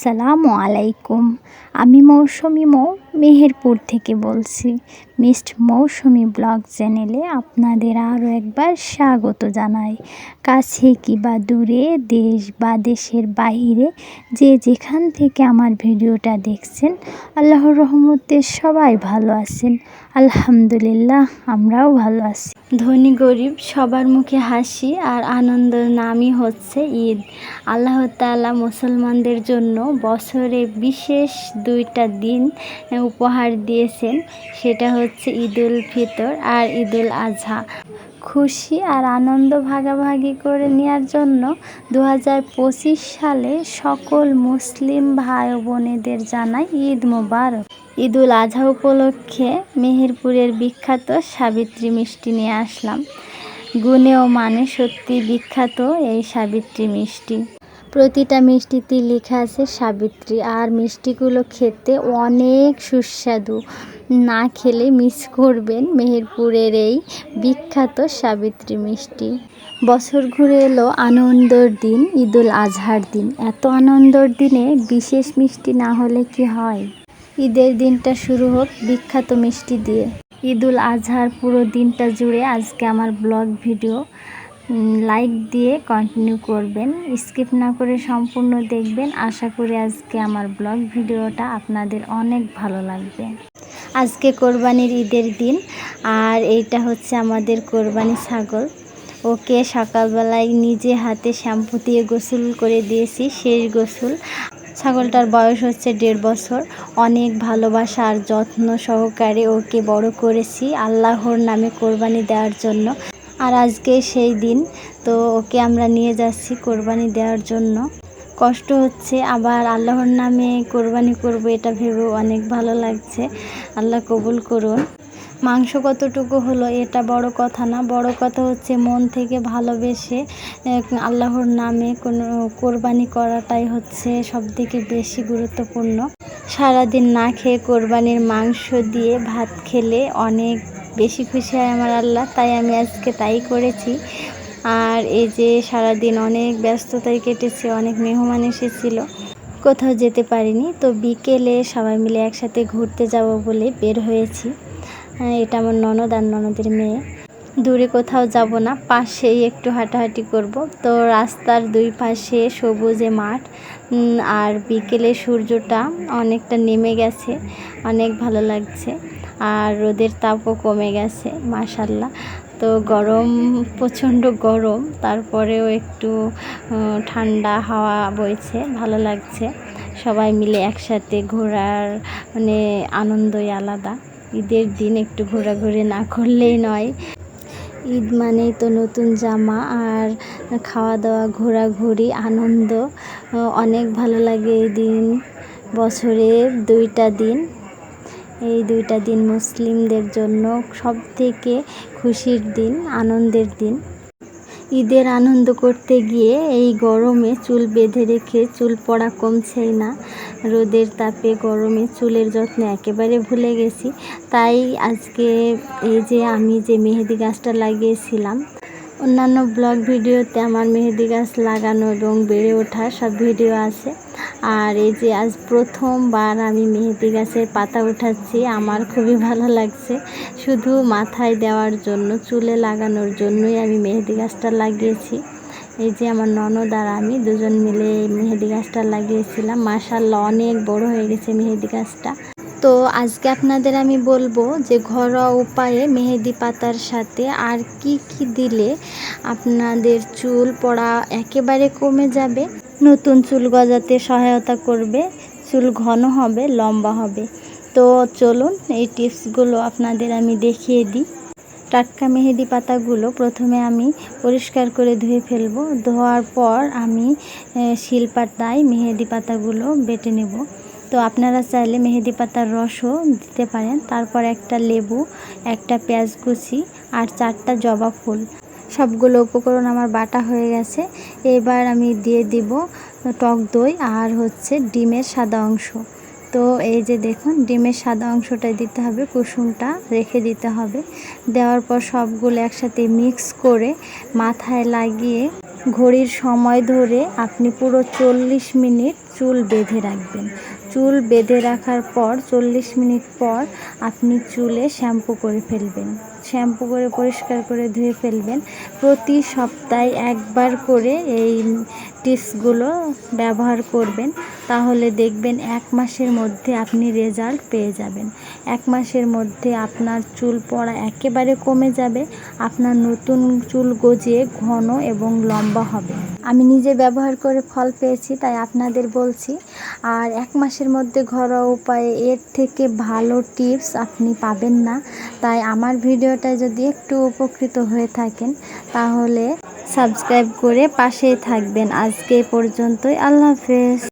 আসসালামু আলাইকুম। আমি মৌসুমি মৌ, মেহেরপুর থেকে বলছি। মিস্ট মৌসুমি ব্লগ চ্যানেলে আপনাদের আরও একবার স্বাগত জানাই। কাছে কি বা দূরে, দেশ বা দেশের বাইরে, যে যেখান থেকে আমার ভিডিওটা দেখছেন, আল্লাহর রহমতে সবাই ভালো আছেন। আলহামদুলিল্লাহ, আমরাও ভালো আছি। ধনী গরিব, সবার মুখে হাসি আর আনন্দের নামই হচ্ছে ঈদ। আল্লাহ তালা মুসলমানদের জন্য বছরে বিশেষ দুইটা দিন উপহার দিয়েছেন। সেটা হচ্ছে ঈদুল ফিতর আর ঈদুল আজহা খুশি আর আনন্দ ভাগাভাগি করে নেওয়ার জন্য দু হাজার পঁচিশ সালে সকল মুসলিম ভাই বোনেদের জানাই ঈদ মোবারক। ঈদুল আজহা উপলক্ষে মেহেরপুরের বিখ্যাত সাবিত্রী মিষ্টি নিয়ে আসলাম। গুণে ও মানে সত্যি বিখ্যাত এই সাবিত্রী মিষ্টি। প্রতিটা মিষ্টিতে লেখা আছে সাবিত্রী। আর মিষ্টিগুলো খেতে অনেক সুস্বাদু। না খেলে মিস করবেন মেহেরপুরের এই বিখ্যাত সাবিত্রী মিষ্টি। বছর ঘুরে এলো আনন্দর দিন, ঈদুল আজহার দিন। এত আনন্দর দিনে বিশেষ মিষ্টি না হলে কি হয়? ঈদের দিনটা শুরু হোক বিখ্যাত মিষ্টি দিয়ে। ঈদুল আজহার পুরো দিনটা জুড়ে আজকে আমার ব্লগ ভিডিও। লাইক দিয়ে কন্টিনিউ করবেন। স্কিপ না করে সম্পূর্ণ দেখবেন। আশা করি আজকে আমার ব্লগ ভিডিওটা আপনাদের অনেক ভালো লাগবে। আজকে কোরবানির ঈদের দিন, আর এইটা হচ্ছে আমাদের কোরবানি ছাগল। ওকে সকালবেলায় নিজে হাতে শ্যাম্পু দিয়ে গোসল করে দিয়েছি শেষ গোসল। ছাগলটার বয়স হচ্ছে দেড় বছর। অনেক ভালোবাসা আর যত্ন সহকারে ওকে বড় করেছি। আল্লাহর নামে কোরবানি দেওয়ার জন্য। আর আজকে সেই দিন, তো ওকে আমরা নিয়ে যাচ্ছি কোরবানি দেওয়ার জন্য। কষ্ট হচ্ছে, আবার আল্লাহর নামে কোরবানি করব এটা ভেবে অনেক ভালো লাগছে। আল্লাহ কবুল করুন। মাংস কতটুকু হলো এটা বড় কথা না, বড় কথা হচ্ছে মন থেকে ভালোবেসে আল্লাহর নামে কোনো কোরবানি করাটাই হচ্ছে সবথেকে বেশি গুরুত্বপূর্ণ। সারাদিন না খেয়ে কোরবানির মাংস দিয়ে ভাত খেলে অনেক বেশি খুশি হয় আমার আল্লাহ, তাই আমি আজকে তাই করেছি। আর এই যে সারাদিন অনেক ব্যস্ততায় কেটেছে, অনেক মেহমান এসেছিল, কোথাও যেতে পারিনি, তো বিকেলে সবাই মিলে একসাথে ঘুরতে যাব বলে বের হয়েছি। হ্যাঁ এটা আমার ননদ আর ননদের মেয়ে। দূরে কোথাও যাব না, পাশেই একটু হাঁটাহাঁটি করব। তো রাস্তার দুই পাশে সবুজে মাঠ আর বিকেলে সূর্যটা অনেকটা নেমে গেছে, অনেক ভালো লাগছে। আর রোদের তাপও কমে গেছে, মাশাল্লাহ। তো গরম, প্রচণ্ড গরম, তারপরেও একটু ঠান্ডা হাওয়া বইছে, ভালো লাগছে। সবাই মিলে একসাথে ঘোরার মানে আনন্দই আলাদা। ঈদের দিন একটু ঘোরাঘুরি না করলেই নয়। ঈদ মানেই তো নতুন জামা আর খাওয়া দাওয়া ঘোরাঘুরি, আনন্দ। অনেক ভালো লাগে এই দিন বছরে দুইটা দিন। এই দুইটা দিন মুসলিমদের জন্য সব থেকে খুশির দিন, আনন্দের দিন। ঈদের আনন্দ করতে গিয়ে এই গরমে চুল বেঁধে রেখে চুল পড়া কমছেই না। রোদের তাপে গরমে চুলের যত্ন একেবারে ভুলে গেছি। তাই আজকে এই যে আমি যে মেহেদি গাছটা লাগিয়েছিলাম, অন্যান্য ব্লগ ভিডিওতে আমার মেহেদি গাছ লাগানো এবং বেড়ে ওঠা সব ভিডিও আছে। আর এই যে আজ প্রথমবার আমি মেহেদি গাছের পাতা উঠাচ্ছি, আমার খুবই ভালো লাগছে। শুধু মাথায় দেওয়ার জন্য, চুলে লাগানোর জন্যই আমি মেহেদি গাছটা লাগিয়েছি। এই যে আমার ননদ আর আমি দুজন মিলে মেহেদি গাছটা লাগিয়েছিলাম। মাসাল্লাহ অনেক বড় হয়ে গেছে মেহেদি গাছটা। তো আজকে আপনাদের আমি বলব যে ঘরোয়া উপায়ে মেহেদি পাতার সাথে আর কি কি দিলে আপনাদের চুল পড়া একেবারে কমে যাবে। নতুন চুল গজাতে সহায়তা করবে, চুল ঘন হবে, লম্বা হবে। তো চলুন এই টিপসগুলো আপনাদের আমি দেখিয়ে দিই। টাটকা মেহেদি পাতাগুলো প্রথমে আমি পরিষ্কার করে ধুয়ে ফেলব। ধোয়ার পর আমি শিলপাতায় মেহেদি পাতাগুলো বেটে নেব। তো আপনারা চাইলে মেহেদি পাতার রসও দিতে পারেন। তারপর একটা লেবু, একটা পেঁয়াজ কুচি আর চারটা জবা ফুল। সবগুলো উপকরণ আমার বাটা হয়ে গেছে। এবার আমি দিয়ে দিব টক দই আর হচ্ছে ডিমের সাদা অংশ। তো এই যে দেখুন, ডিমের সাদা অংশটা দিতে হবে, কুসুমটা রেখে দিতে হবে। দেওয়ার পর সবগুলো একসাথে মিক্স করে মাথায় লাগিয়ে ঘড়ির সময় ধরে আপনি পুরো চল্লিশ মিনিট চুল বেঁধে রাখবেন। চুল বেঁধে রাখার পর চল্লিশ মিনিট পর আপনি চুলে শ্যাম্পু করে ফেলবেন। শ্যাম্পু করে পরিষ্কার করে ধুয়ে ফেলবেন। প্রতি সপ্তাহে একবার করে এই টিপসগুলো ব্যবহার করবেন। তাহলে দেখবেন এক মাসের মধ্যে আপনি রেজাল্ট পেয়ে যাবেন। এক মাসের মধ্যে আপনার চুল পড়া একেবারে কমে যাবে। আপনার নতুন চুল গজিয়ে ঘন এবং লম্বা হবে। আমি নিজে ব্যবহার করে ফল পেয়েছি, তাই আপনাদের বলছি। আর এক মাসের মধ্যে ঘরোয়া উপায়ে এর থেকে ভালো টিপস আপনি পাবেন না। তাই আমার ভিডিওটা যদি একটু উপকৃত হয়ে থাকেন, তাহলে সাবস্ক্রাইব করে পাশেই থাকবেন। আজকে পর্যন্তই। আল্লাহ হাফেজ।